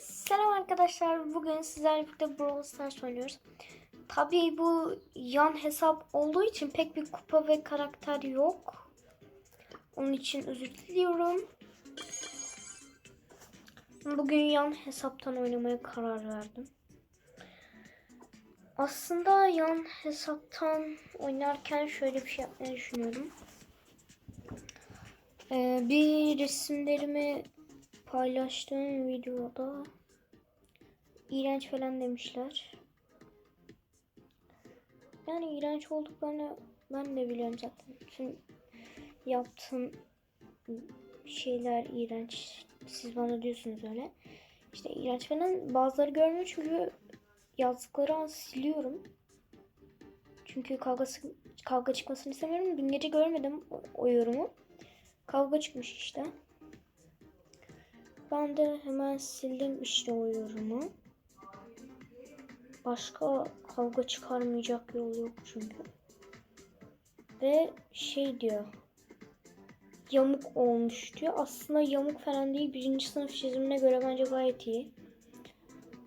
Selam arkadaşlar. Bugün sizlerle birlikte Brawl Stars oynuyoruz. Tabii bu yan hesap olduğu için pek bir kupa ve karakter yok. Onun için özür diliyorum. Bugün yan hesaptan oynamaya karar verdim. Aslında yan hesaptan oynarken şöyle bir şey yapmayı düşünüyorum. Ee, bir resimlerimi paylaştığım videoda iğrenç falan demişler. Yani iğrenç olduklarını ben de biliyorum zaten. Bütün yaptığım şeyler iğrenç. Siz bana diyorsunuz öyle. İşte iğrenç falan bazıları görmüyor çünkü yazdıkları an siliyorum. Çünkü kavgası, kavga çıkmasını istemiyorum. Dün gece görmedim o, o yorumu. Kavga çıkmış işte. Ben de hemen sildim işte o yorumu. Başka kavga çıkarmayacak yol yok çünkü. Ve şey diyor. Yamuk olmuş diyor. Aslında yamuk falan değil. Birinci sınıf çizimine göre bence gayet iyi.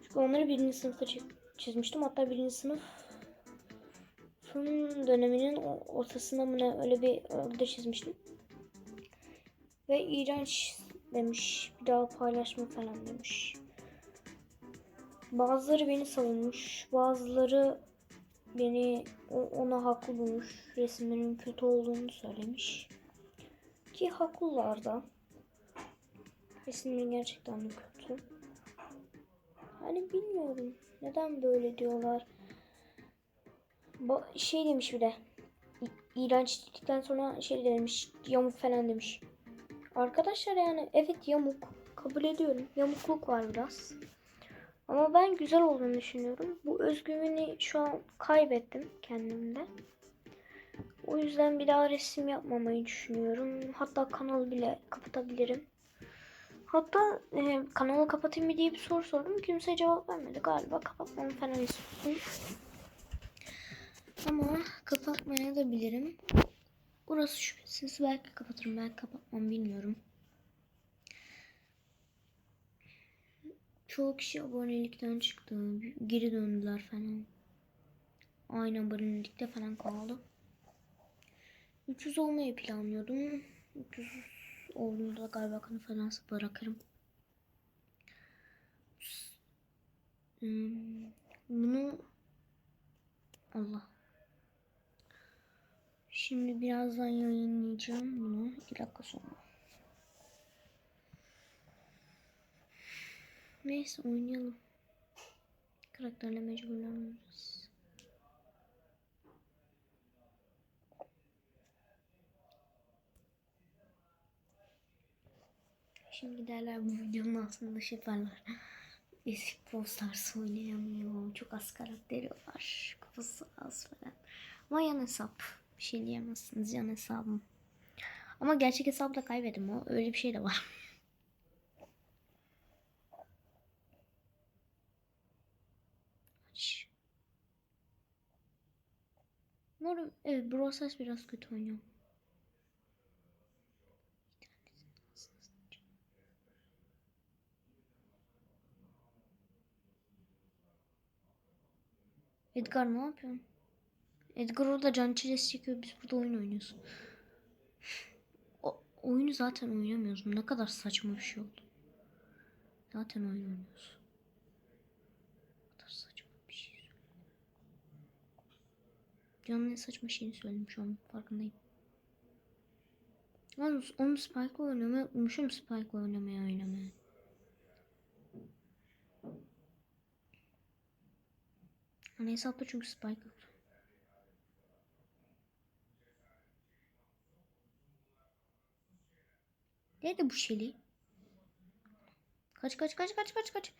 Çünkü onları birinci sınıfta çi- çizmiştim. Hatta birinci sınıf döneminin ortasında mı ne öyle bir orada çizmiştim. Ve iğrenç demiş. Bir daha paylaşma falan demiş. Bazıları beni savunmuş. Bazıları beni ona haklı bulmuş. Resimlerin kötü olduğunu söylemiş. Ki haklılar da. Resimlerin gerçekten de kötü. Hani bilmiyorum. Neden böyle diyorlar. Ba- şey demiş bir de. İğrenç dedikten sonra şey demiş. Yamuk falan demiş. Arkadaşlar yani evet yamuk. Kabul ediyorum. Yamukluk var biraz. Ama ben güzel olduğunu düşünüyorum. Bu özgüveni şu an kaybettim kendimde. O yüzden bir daha resim yapmamayı düşünüyorum. Hatta kanalı bile kapatabilirim. Hatta e, kanalı kapatayım mı diye bir soru sordum. Kimse cevap vermedi. Galiba kapatmamı falan istiyorsun. Ama kapatmaya da bilirim. Burası şüphesiz belki kapatırım belki kapatmam bilmiyorum. Çoğu kişi abonelikten çıktı. Geri döndüler falan. Aynı abonelikte falan kaldı. 300 olmayı planlıyordum. 300 olduğunda da galiba falan bırakırım. Hmm, Bunu Allah Şimdi birazdan yayınlayacağım bunu. 2 dakika sonra. Neyse oynayalım. Karakterle mecburlanırız. Şimdi derler bu videonun altında şey yaparlar. Eski Stars oynayamıyor. Çok az karakteri var. Kafası az falan. Ama yan hesap. Bir şey diyemezsiniz yan hesabım. Ama gerçek hesabı da kaybettim o. Öyle bir şey de var. Umarım evet Brawl biraz kötü oynuyor. Edgar ne yapıyorsun? Edgar orada can çilesi çekiyor. Biz burada oyun oynuyoruz. O, oyunu zaten oynamıyoruz. Ne kadar saçma bir şey oldu. Zaten oyun oynuyoruz. Ne kadar saçma bir şey. Canın ne saçma şeyini söyledim şu an farkındayım. Onu, onu Spike'la oynamayı unutmuşum Spike'la oynamaya oynamaya. Hani hesapta çünkü Spike yok. Nerede bu Şeli? Kaç kaç kaç kaç kaç kaç.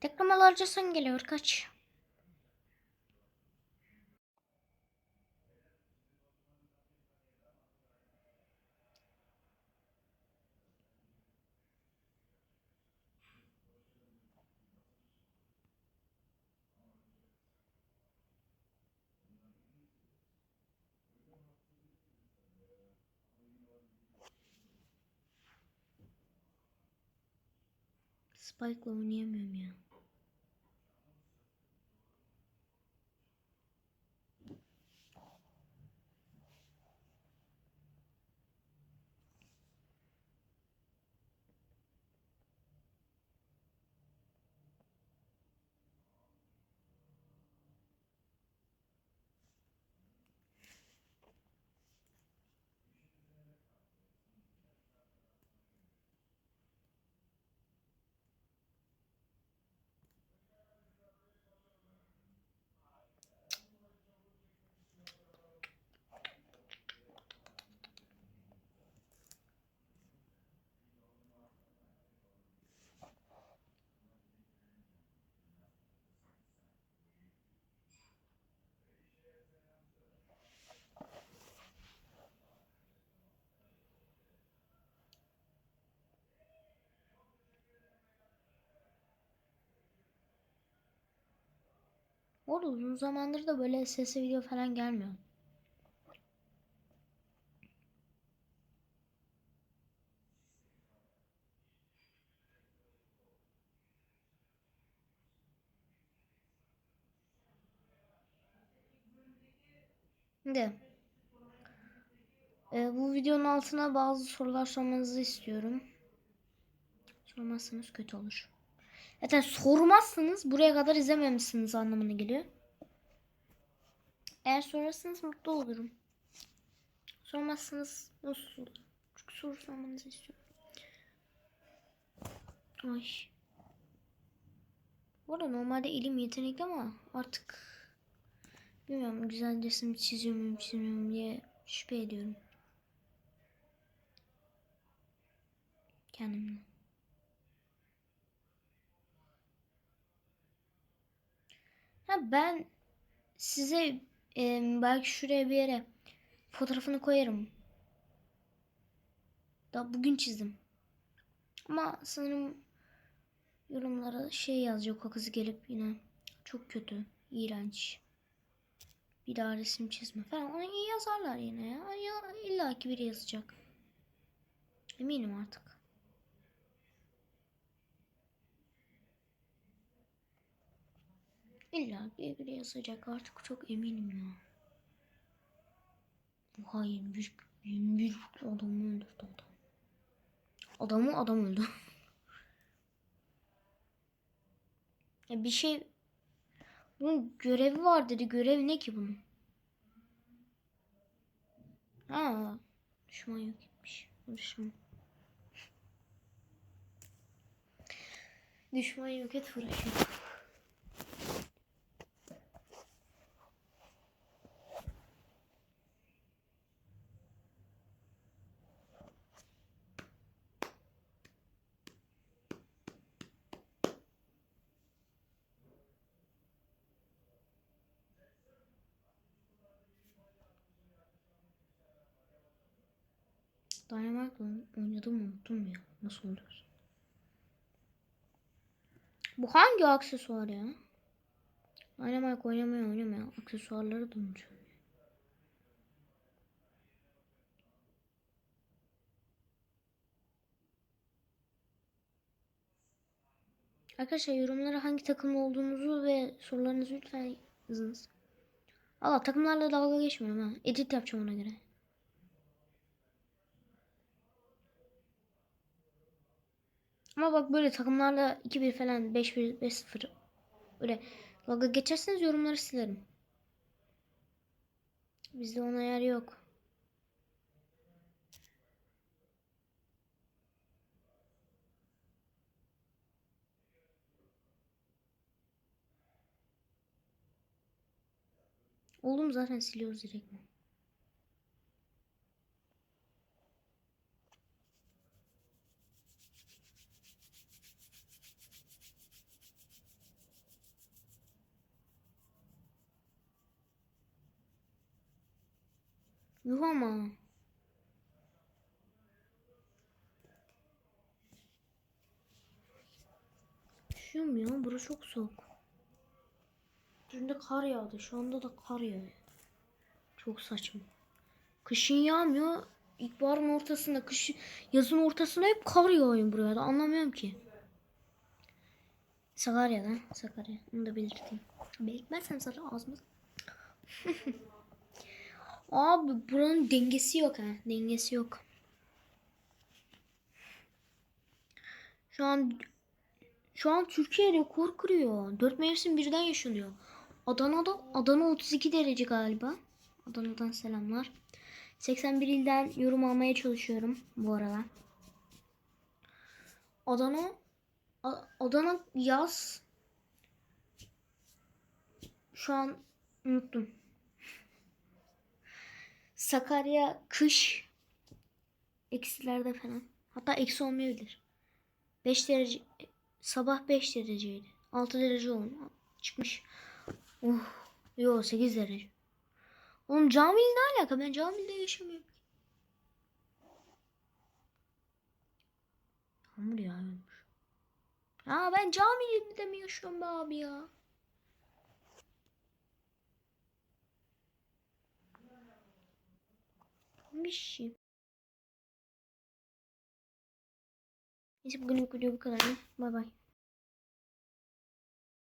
Teklamalarca sen geliyor kaç. Spike'la oynayamıyorum ya. Orada uzun zamandır da böyle sesli video falan gelmiyor. Şimdi e, bu videonun altına bazı sorular sormanızı istiyorum. Sormazsanız kötü olur. Zaten sormazsanız buraya kadar izlememişsiniz anlamına geliyor. Eğer sorarsanız mutlu olurum. Sormazsanız nasıl olur? Çünkü soru sormanızı istiyorum. Ay. Bu arada normalde elim yetenekli ama artık bilmiyorum güzel resim çiziyor muyum çizmiyor muyum diye şüphe ediyorum. Kendimden. Ha ben size e, belki şuraya bir yere fotoğrafını koyarım. Daha bugün çizdim. Ama sanırım yorumlara şey yazacak o kız gelip yine çok kötü, iğrenç. Bir daha resim çizme falan. Onu iyi yazarlar yine ya. ya İlla ki biri yazacak. Eminim artık. İlla biri yazacak artık çok eminim ya. Oha 21, 21 adamı öldürdü adam. Adamı adam öldü. ya bir şey bunun görevi var dedi. Görev ne ki bunun? Ha, düşman yok etmiş. Düşman. Düşman yok et uğraşıyor. Dynamite oynadım unuttum ya. Nasıl oluyor? Bu hangi aksesuar ya? Dynamite oynamaya oynamaya aksesuarları da unutuyorum. Arkadaşlar yorumlara hangi takım olduğunuzu ve sorularınızı lütfen yazınız. Allah takımlarla dalga geçmiyorum ha. Edit yapacağım ona göre. Ama bak böyle takımlarla 2-1 falan 5-1 5-0 öyle dalga geçerseniz yorumları silerim. Bizde ona yer yok. Oğlum zaten siliyoruz direkt. Yuh ama. Üşüyorum ya. Burası çok soğuk. Dün de kar yağdı. Şu anda da kar yağıyor. Çok saçma. Kışın yağmıyor. İlkbaharın ortasında, kış, yazın ortasında hep kar yağıyor buraya da. Anlamıyorum ki. Sakarya'da. Sakarya. Onu da belirteyim. Belirtmezsem zaten ağzımız. Abi buranın dengesi yok ha. Dengesi yok. Şu an şu an Türkiye rekor kırıyor. Dört mevsim birden yaşanıyor. Adana'da Adana 32 derece galiba. Adana'dan selamlar. 81 ilden yorum almaya çalışıyorum bu aralar. Adana Adana yaz şu an unuttum. Sakarya kış eksilerde falan. Hatta eksi olmayabilir. 5 derece sabah 5 dereceydi. 6 derece oldu. Çıkmış. Uh, yo 8 derece. Oğlum Camil ne alaka? Ben Camil'de yaşamıyorum. Yağmur yağıyormuş. Aa ben Camil'de mi yaşıyorum be abi ya? Bir şey. Neyse bugünlük video bu kadar. Bay bay.